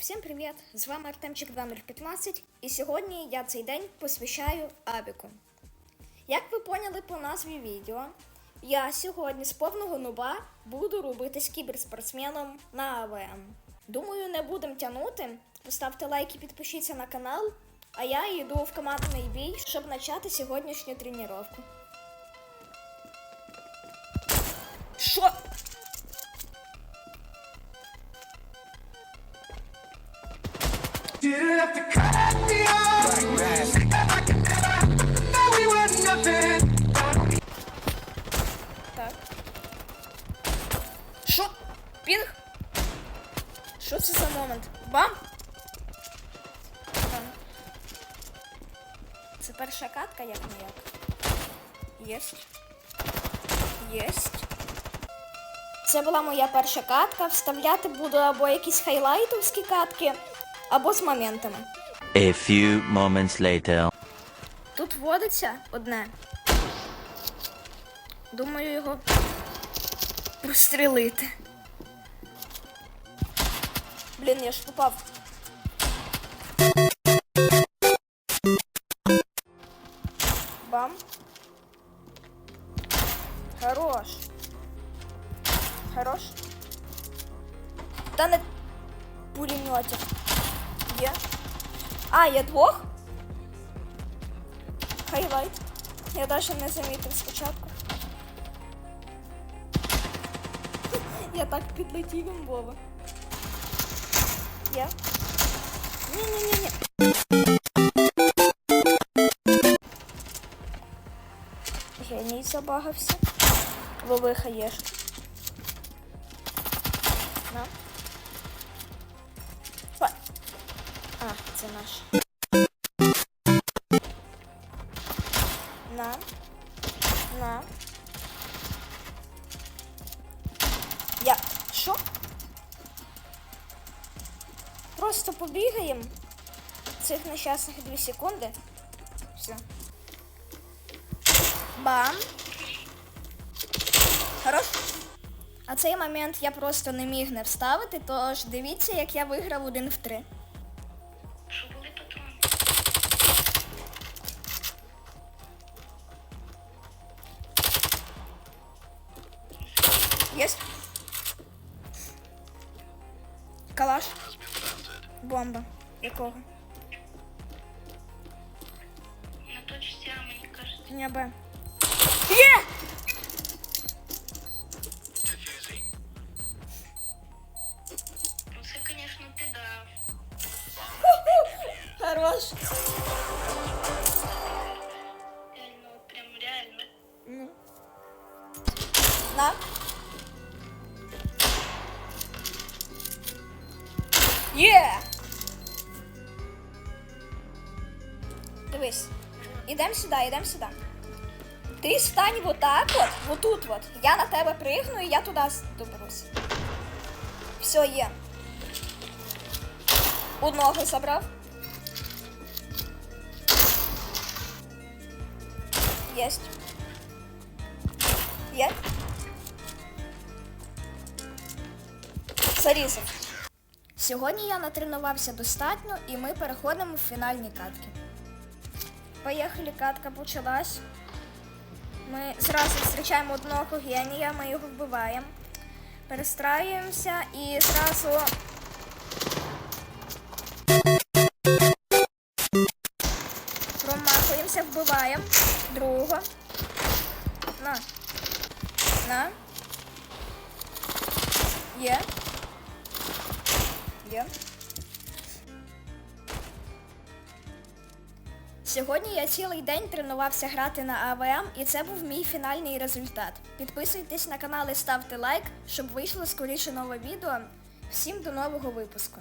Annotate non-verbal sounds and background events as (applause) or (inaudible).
Всім привіт! З вами Артемчик 2 і сьогодні я цей день посвящаю Абіку. Як ви поняли по назві відео, я сьогодні з повного нуба буду робитись кіберспортсменом на АВМ. Думаю, не будемо тягнути. Поставте лайк і підпишіться на канал, а я йду в командний бій, щоб почати сьогоднішню тренування. Didn't to cut me off. Так. Що? Пінг? Що це за момент? Бам! Бам. Це перша катка, як не як. Єсть. Єсть. Це була моя перша катка. Вставляти буду або якісь хайлайтовські катки, або з моментами. A few moments later. Тут вводиться одне. Думаю, його прострелити. Блін, я ж попав. Бам. Хорош. Хорош. Та не пулеметів. Є. А, є двох? Хайлайт. Я даже не замітив спочатку. (laughs) Я так підлетів імбово. Я. Ні-ні-ні-ні. Геній забагався. Лови хаєш. На. це наш. На. На. Я. Що? Просто побігаємо. Цих нещасних 2 секунди. Все. Бам. Хорош. А цей момент я просто не міг не вставити, тож дивіться, як я виграв один в три. Есть? Калаш. Бомба. Якого? На точці А, мені кажуть. Не Б. Є! Ну це, звісно, ти дав. Хорош. Реально, прям реально. Ну. На. Є! Дивись. Ідем сюди, ідем сюди. Ти стань вот так от, вот тут вот. Я на тебе пригну і я туди доберусь. Все, є. Одного забрав. Єсть. Є. Зарізав. Сьогодні я натренувався достатньо і ми переходимо в фінальні катки. Поїхали, катка почалась. Ми зразу зустрічаємо одного генія, ми його вбиваємо. Перестраюємося і зразу. Промахуємося, вбиваємо. Другого. На. На. Є. Є. Сьогодні я цілий день тренувався грати на АВМ, і це був мій фінальний результат. Підписуйтесь на канал і ставте лайк, щоб вийшло скоріше нове відео. Всім до нового випуску.